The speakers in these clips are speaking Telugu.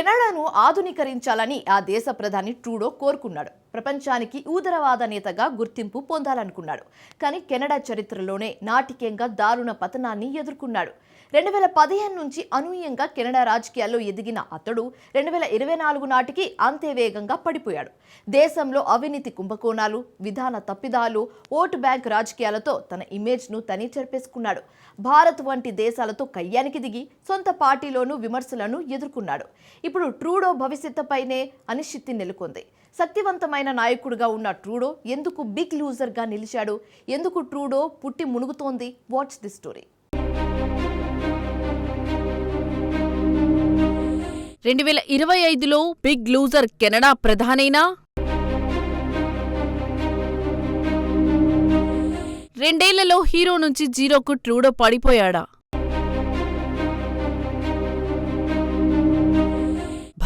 కెనడాను ఆధునీకరించాలని ఆ దేశ ప్రధాని ట్రూడో కోరుకున్నాడు. ప్రపంచానికి ఊదరవాద నేతగా గుర్తింపు పొందాలనుకున్నాడు. కానీ కెనడా చరిత్రలోనే నాటికేయంగా దారుణ పతనాన్ని ఎదుర్కొన్నాడు. రెండు వేల పదిహేను నుంచి అనూహ్యంగా కెనడా రాజకీయాల్లో ఎదిగిన అతడు రెండు వేల ఇరవై నాలుగు నాటికి అంతే వేగంగా పడిపోయాడు. దేశంలో అవినీతి కుంభకోణాలు విధాన తప్పిదాలు ఓటు బ్యాంక్ రాజకీయాలతో తన ఇమేజ్ను తనే చెరిపేసుకున్నాడు. భారత్ వంటి దేశాలతో కయ్యానికి దిగి సొంత పార్టీలోనూ విమర్శలను ఎదుర్కొన్నాడు. ఇప్పుడు ట్రూడో భవిష్యత్తుపైనే అనిశ్చితి నెలకొంది. శక్తివంతమైన నాయకుడిగా ఉన్న ట్రూడో ఎందుకు బిగ్ లూజర్గా నిలిచాడు? ఎందుకు ట్రూడో పుట్టి మునుగుతోంది? వాట్స్ ది స్టోరీ రెండు వేల ఇరవై ఐదులో బిగ్ లూజర్ కెనడా ప్రధానైనా రెండేళ్ళలో హీరో నుంచి జీరోకు ట్రూడో పడిపోయాడా?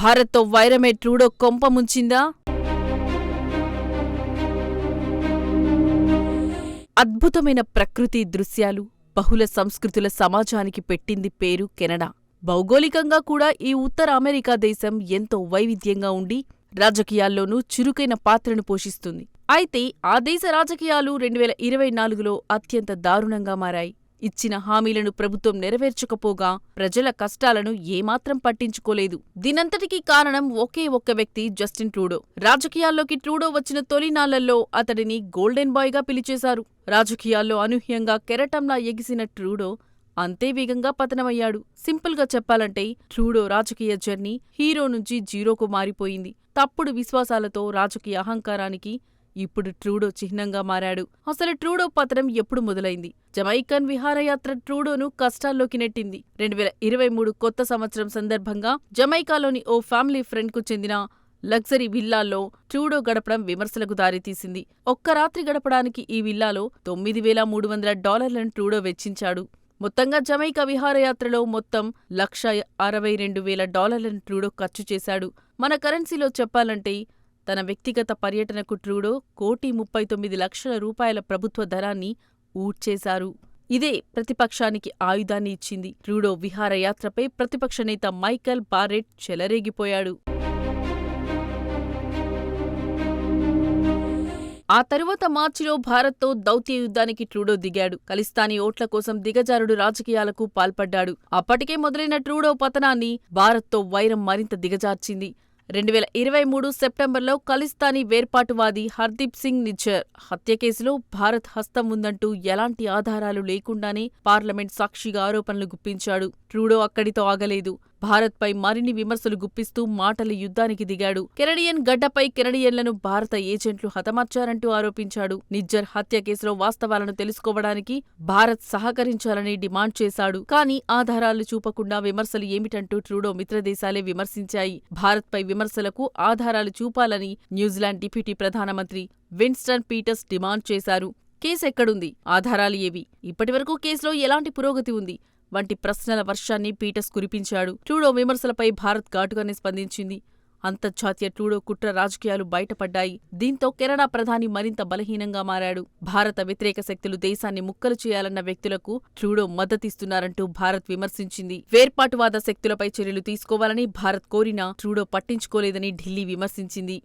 భారత్తో వైరమే ట్రూడో కొంప ముంచిందా? అద్భుతమైన ప్రకృతి దృశ్యాలు బహుళ సంస్కృతుల సమాజానికి పెట్టింది పేరు కెనడా. భౌగోళికంగా కూడా ఈ ఉత్తర అమెరికా దేశం ఎంతో వైవిధ్యంగా ఉండి రాజకీయాల్లోనూ చురుకైన పాత్రను పోషిస్తుంది. అయితే ఆ దేశ రాజకీయాలు రెండు వేల ఇరవై నాలుగులో అత్యంత దారుణంగా మారాయి. ఇచ్చిన హామీలను ప్రభుత్వం నెరవేర్చకపోగా ప్రజల కష్టాలను ఏమాత్రం పట్టించుకోలేదు. దీనంతటికీ కారణం ఒకే ఒక్క వ్యక్తి జస్టిన్ ట్రూడో. రాజకీయాల్లోకి ట్రూడో వచ్చిన తొలినాళ్ళలో అతడిని గోల్డెన్ బాయ్గా పిలిచేశారు. రాజకీయాల్లో అనూహ్యంగా కెరటంలా ఎగిసిన ట్రూడో అంతే వేగంగా పతనమయ్యాడు. సింపుల్గా చెప్పాలంటే ట్రూడో రాజకీయ జర్నీ హీరో నుంచి జీరోకు మారిపోయింది. తప్పుడు విశ్వాసాలతో రాజకీయ అహంకారానికి ఇప్పుడు ట్రూడో చిహ్నంగా మారాడు. అసలు ట్రూడో పతనం ఎప్పుడు మొదలైంది? జమైకన్ విహారయాత్ర ట్రూడోను కష్టాల్లోకి నెట్టింది. రెండు వేల ఇరవై మూడు కొత్త సంవత్సరం సందర్భంగా జమైకాలోని ఓ ఫ్యామిలీ ఫ్రెండ్కు చెందిన లగ్జరీ విల్లాల్లో ట్రూడో గడపడం విమర్శలకు దారితీసింది. ఒక్క రాత్రి గడపడానికి ఈ విల్లాలో తొమ్మిది వేల మూడు వందల డాలర్లను ట్రూడో వెచ్చించాడు. మొత్తంగా జమైకా విహారయాత్రలో మొత్తం లక్ష అరవై రెండు వేల డాలర్లను ట్రూడో ఖర్చు చేశాడు. మన కరెన్సీలో చెప్పాలంటే తన వ్యక్తిగత పర్యటనకు ట్రూడో కోటి ముప్పై తొమ్మిది లక్షల రూపాయల ప్రభుత్వ ధరాన్ని ఊడ్చేశారు. ఇదే ప్రతిపక్షానికి ఆయుధాన్ని ఇచ్చింది. ట్రూడో విహారయాత్రపై ప్రతిపక్ష నేత మైకల్ బారెట్ చెలరేగిపోయాడు. ఆ తరువాత మార్చిలో భారత్తో దౌత్య యుద్ధానికి ట్రూడో దిగాడు. ఖలిస్తానీ ఓట్ల కోసం దిగజారుడు రాజకీయాలకు పాల్పడ్డాడు. అప్పటికే మొదలైన ట్రూడో పతనాన్ని భారత్తో వైరం మరింత దిగజార్చింది. రెండు వేల ఇరవై మూడు సెప్టెంబర్లో ఖలిస్తానీ వేర్పాటువాది హర్దీప్ సింగ్ నిజ్జర్ హత్య కేసులో భారత్ హస్తం ఉందంటూ ఎలాంటి ఆధారాలు లేకుండానే పార్లమెంట్ సాక్షిగా ఆరోపణలు గుప్పించాడు. ట్రూడో అక్కడితో ఆగలేదు. భారత్పై మరిన్ని విమర్శలు గుప్పిస్తూ మాటల యుద్ధానికి దిగాడు. కెనడియన్ గడ్డపై కెనడియన్లను భారత ఏజెంట్లు హతమార్చారంటూ ఆరోపించాడు. నిజ్జర్ హత్య కేసులో వాస్తవాలను తెలుసుకోవడానికి భారత్ సహకరించాలని డిమాండ్ చేశాడు. కానీ ఆధారాలు చూపకుండా విమర్శలు ఏమిటంటూ ట్రూడో మిత్రదేశాలే విమర్శించాయి. భారత్పై విమర్శలకు ఆధారాలు చూపాలని న్యూజిలాండ్ డిప్యూటీ ప్రధానమంత్రి విన్స్టన్ పీటర్స్ డిమాండ్ చేశారు. కేసు ఎక్కడుంది? ఆధారాలు ఏవి? ఇప్పటివరకు కేసులో ఎలాంటి పురోగతి ఉంది? వంటి ప్రశ్నల వర్షాన్ని పీటర్స్ కురిపించాడు. ట్రూడో విమర్శలపై భారత్ ఘాటుగానే స్పందించింది. అంతర్జాతీయ ట్రూడో కుట్ర రాజకీయాలు బయటపడ్డాయి. దీంతో కెనడా ప్రధాని మరింత బలహీనంగా మారాడు. భారత వ్యతిరేక శక్తులు దేశాన్ని ముక్కలు చేయాలన్న వ్యక్తులకు ట్రూడో మద్దతిస్తున్నారంటూ భారత్ విమర్శించింది. వేర్పాటువాద శక్తులపై చర్యలు తీసుకోవాలని భారత్ కోరినా ట్రూడో పట్టించుకోలేదని ఢిల్లీ విమర్శించింది.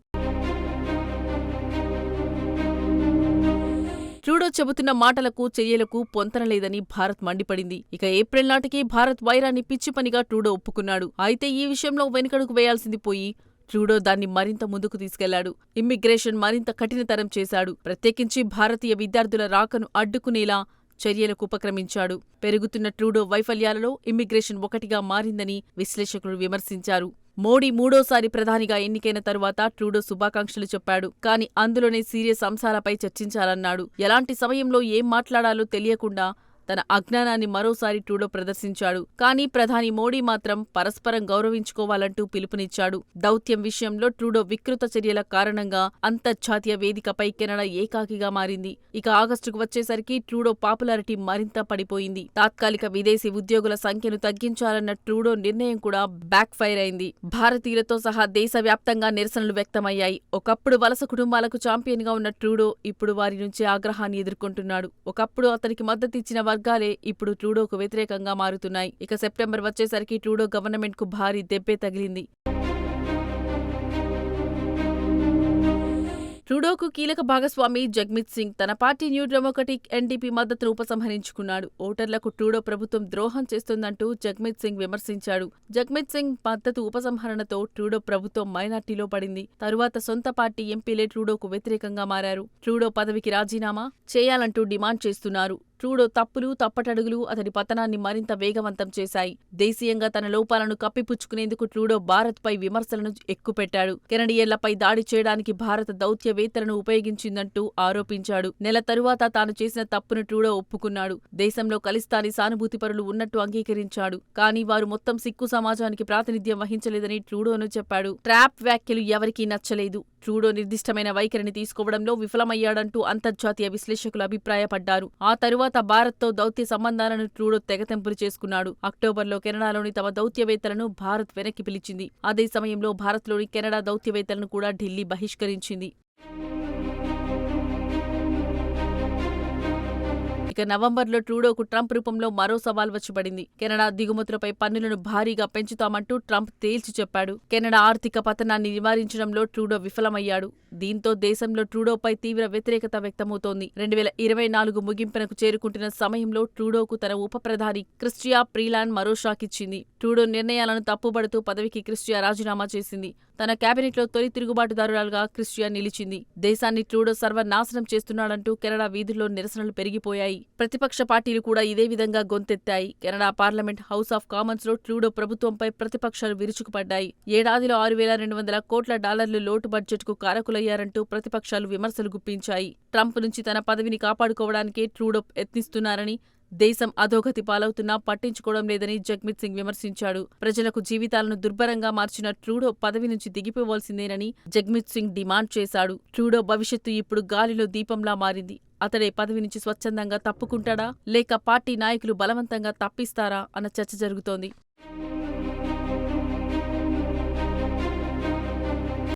ట్రూడో చెబుతున్న మాటలకు చర్యలకు పొంతనలేదని భారత్ మండిపడింది. ఇక ఏప్రిల్ నాటికి భారత్ వైరాన్ని పిచ్చి పనిగా ట్రూడో ఒప్పుకున్నాడు. అయితే ఈ విషయంలో వెనుకడుగు వేయాల్సింది పోయి ట్రూడో దాన్ని మరింత ముందుకు తీసుకెళ్ళాడు. ఇమ్మిగ్రేషన్ మరింత కఠినతరం చేశాడు. ప్రత్యేకించి భారతీయ విద్యార్థుల రాకను అడ్డుకునేలా చర్యలకు ఉపక్రమించాడు. పెరుగుతున్న ట్రూడో వైఫల్యాలలో ఇమ్మిగ్రేషన్ ఒకటిగా మారిందని విశ్లేషకులు విమర్శించారు. మోడీ మూడోసారి ప్రధానిగా ఎన్నికైన తరువాత ట్రూడో శుభాకాంక్షలు చెప్పాడు. కానీ అందులోనే సీరియస్ అంశాలపై చర్చించాలన్నాడు. ఎలాంటి సమయంలో ఏం మాట్లాడాలో తెలియకుండా తన అజ్ఞానాన్ని మరోసారి ట్రూడో ప్రదర్శించాడు. కానీ ప్రధాని మోడీ మాత్రం పరస్పరం గౌరవించుకోవాలంటూ పిలుపునిచ్చాడు. దౌత్యం విషయంలో ట్రూడో వికృత చర్యల కారణంగా అంతర్జాతీయ వేదికపై కెనడా ఏకాకిగా మారింది. ఇక ఆగస్టుకు వచ్చేసరికి ట్రూడో పాపులారిటీ మరింత పడిపోయింది. తాత్కాలిక విదేశీ ఉద్యోగుల సంఖ్యను తగ్గించాలన్న ట్రూడో నిర్ణయం కూడా బ్యాక్ ఫైర్ అయింది. భారతీయులతో సహా దేశవ్యాప్తంగా నిరసనలు వ్యక్తమయ్యాయి. ఒకప్పుడు వలస కుటుంబాలకు ఛాంపియన్గా ఉన్న ట్రూడో ఇప్పుడు వారి నుంచి ఆగ్రహాన్ని ఎదుర్కొంటున్నాడు. ఒకప్పుడు అతనికి మద్దతిచ్చిన వర్గాలే ఇప్పుడు ట్రూడోకు వ్యతిరేకంగా మారుతున్నాయి. ఇక సెప్టెంబర్ వచ్చేసరికి ట్రూడో గవర్నమెంట్కు భారీ దెబ్బే తగిలింది. ట్రూడోకు కీలక భాగస్వామి జగ్మిత్ సింగ్ తన పార్టీ న్యూ డెమోక్రటిక్ ఎన్డీపీ మద్దతును ఉపసంహరించుకున్నాడు. ఓటర్లకు ట్రూడో ప్రభుత్వం ద్రోహం చేస్తుందంటూ జగ్మిత్ సింగ్ విమర్శించాడు. జగ్మిత్ సింగ్ మద్దతు ఉపసంహరణతో ట్రూడో ప్రభుత్వం మైనార్టీలో పడింది. తరువాత సొంత పార్టీ ఎంపీలే ట్రూడోకు వ్యతిరేకంగా మారారు. ట్రూడో పదవికి రాజీనామా చేయాలంటూ డిమాండ్ చేస్తున్నారు. ట్రూడో తప్పులు తప్పటడుగులు అతని పతనాన్ని మరింత వేగవంతం చేశాయి. దేశీయంగా తన లోపాలను కప్పిపుచ్చుకునేందుకు ట్రూడో భారత్పై విమర్శలను ఎక్కుపెట్టాడు. కెనడియన్లపై దాడి చేయడానికి భారత దౌత్యవేత్తలను ఉపయోగించిందంటూ ఆరోపించాడు. నెల తరువాత తాను చేసిన తప్పును ట్రూడో ఒప్పుకున్నాడు. దేశంలో కలిస్తాని సానుభూతిపరులు ఉన్నట్టు అంగీకరించాడు. కానీ వారు మొత్తం సిక్కు సమాజానికి ప్రాతినిధ్యం వహించలేదని ట్రూడోను చెప్పాడు. ట్రాప్ వ్యాఖ్యలు ఎవరికీ నచ్చలేదు. ట్రూడో నిర్దిష్టమైన వైఖరిని తీసుకోవడంలో విఫలమయ్యాడంటూ అంతర్జాతీయ విశ్లేషకులు అభిప్రాయపడ్డారు. ఆ తరువాత భారత్తో దౌత్య సంబంధాలను ట్రూడో తెగతెంపులు చేసుకున్నాడు. అక్టోబర్లో కెనడాలోని తమ దౌత్యవేత్తలను భారత్ వెనక్కి పిలిచింది. అదే సమయంలో భారత్లోని కెనడా దౌత్యవేత్తలను కూడా ఢిల్లీ బహిష్కరించింది. ఇక నవంబర్లో ట్రూడోకు ట్రంప్ రూపంలో మరో సవాల్ వచ్చిపడింది కెనడా దిగుమతులపై పన్నులను భారీగా పెంచుతామంటూ ట్రంప్ తేల్చి చెప్పాడు. కెనడా ఆర్థిక పతనాన్ని నివారించడంలో ట్రూడో విఫలమయ్యాడు. దీంతో దేశంలో ట్రూడోపై తీవ్ర వ్యతిరేకత వ్యక్తమవుతోంది. రెండు వేల ఇరవై నాలుగు ముగింపునకు చేరుకుంటున్న సమయంలో ట్రూడోకు తన ఉప ప్రధాని క్రిస్టియా ప్రీలాండ్ మరో షాక్ ఇచ్చింది ట్రూడో నిర్ణయాలను తప్పుబడుతూ పదవికి క్రిస్టియా రాజీనామా చేసింది. తన కేబినెట్లో తొలి తిరుగుబాటుదారురాలుగా క్రిస్టియా నిలిచింది. దేశాన్ని ట్రూడో సర్వనాశనం చేస్తున్నాడంటూ కెనడా వీధుల్లో నిరసనలు పెరిగిపోయాయి. ప్రతిపక్ష పార్టీలు కూడా ఇదే విధంగా గొంతెత్తాయి. కెనడా పార్లమెంట్ హౌస్ ఆఫ్ కామన్స్లో ట్రూడో ప్రభుత్వంపై ప్రతిపక్షాలు విరుచుకుపడ్డాయి. ఏడాదిలో ఆరు వేల రెండు వందల కోట్ల డాలర్లు లోటు బడ్జెట్కు కారకులయ్యారంటూ ప్రతిపక్షాలు విమర్శలు గుప్పించాయి. ట్రంప్ నుంచి తన పదవిని కాపాడుకోవడానికే ట్రూడో యత్నిస్తున్నారని దేశం అధోగతి పాలవుతున్నా పట్టించుకోవడం లేదని జగ్మిత్ సింగ్ విమర్శించాడు. ప్రజలకు జీవితాలను దుర్భరంగా మార్చిన ట్రూడో పదవి నుంచి దిగిపోవాల్సిందేనని జగ్మిత్ సింగ్ డిమాండ్ చేశాడు. ట్రూడో భవిష్యత్తు ఇప్పుడు గాలిలో దీపంలా మారింది. అతడే పదవి నుంచి స్వచ్ఛందంగా తప్పుకుంటాడా? లేక పార్టీ నాయకులు బలవంతంగా తప్పిస్తారా? అన్న చర్చ జరుగుతోంది.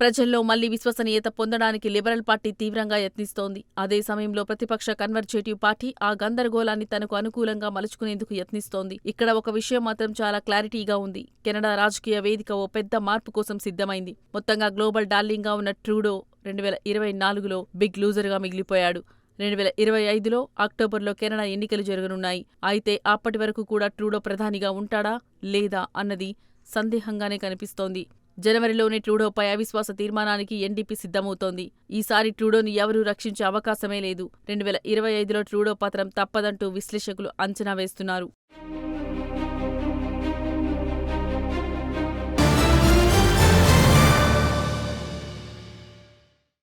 ప్రజల్లో మళ్ళీ విశ్వసనీయత పొందడానికి లిబరల్ పార్టీ తీవ్రంగా యత్నిస్తోంది. అదే సమయంలో ప్రతిపక్ష కన్వర్జేటివ్ పార్టీ ఆ గందరగోళాన్ని తనకు అనుకూలంగా మలుచుకునేందుకు యత్నిస్తోంది. ఇక్కడ ఒక విషయం మాత్రం చాలా క్లారిటీగా ఉంది. కెనడా రాజకీయ వేదిక ఓ పెద్ద మార్పు కోసం సిద్ధమైంది. మొత్తంగా గ్లోబల్ డార్లింగ్గా ఉన్న ట్రూడో రెండు వేల ఇరవై నాలుగులో బిగ్ లూజర్గా మిగిలిపోయాడు. రెండు వేల ఇరవై ఐదులో అక్టోబర్లో కెనడా ఎన్నికలు జరగనున్నాయి. అయితే అప్పటి వరకు కూడా ట్రూడో ప్రధానిగా ఉంటాడా లేదా అన్నది సందేహంగానే కనిపిస్తోంది. జనవరిలోనే ట్రూడోపై అవిశ్వాస తీర్మానానికి ఎన్డీపీ సిద్ధమవుతోంది. ఈసారి ట్రూడోని ఎవరూ రక్షించే అవకాశమే లేదు. రెండు వేల ఇరవై ఐదులో ట్రూడో పత్రం తప్పదంటూ విశ్లేషకులు అంచనా వేస్తున్నారు.